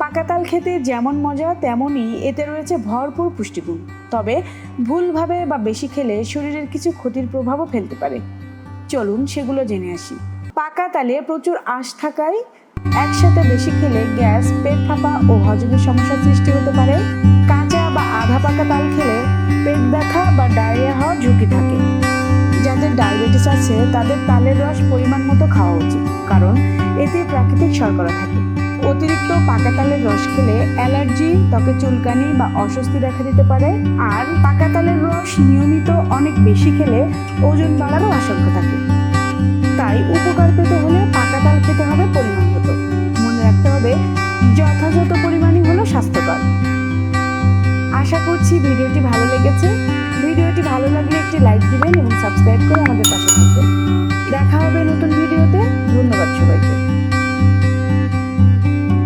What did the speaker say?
পাকা তাল খেতে যেমন মজা, তেমনই এতে রয়েছে ভরপুর পুষ্টিগুণ। তবে ভুলভাবে বা বেশি খেলে শরীরের কিছু ক্ষতির প্রভাবও ফেলতে পারে। চলুন সেগুলো জেনে আসি। পাকা তালে প্রচুর আঁশ থাকায় একসাথে বেশি খেলে গ্যাস, পেট ফাঁপা ও হজমের সমস্যার সৃষ্টি হতে পারে। কাঁচা বা আধা পাকা তাল খেলে পেট ব্যথা বা ডায়রিয়া হওয়ার ঝুঁকি থাকে। যাদের ডায়াবেটিস আছে, তাদের তালের রস পরিমাণ মতো খাওয়া উচিত, কারণ এতে প্রাকৃতিক শর্করা থাকে। অতিরিক্ত পাকা তালের রস খেলে অ্যালার্জি, ত্বকে চুলকানি বা অস্বস্তি দেখা দিতে পারে। আর পাকা তালের রস নিয়মিত অনেক বেশি খেলে ওজন বাড়ারও আশঙ্কা থাকে। তাই উপকার পেতে হলে পাকা তাল খেতে হবে পরিমাণ মনে রাখতে হবে, যথাযথ পরিমাণই হলো স্বাস্থ্যকর। আশা করছি ভিডিওটি ভালো লেগেছে। ভিডিওটি ভালো লাগলে একটি লাইক দিবেন এবং সাবস্ক্রাইব করে আমাদের পাশে থাকবেন।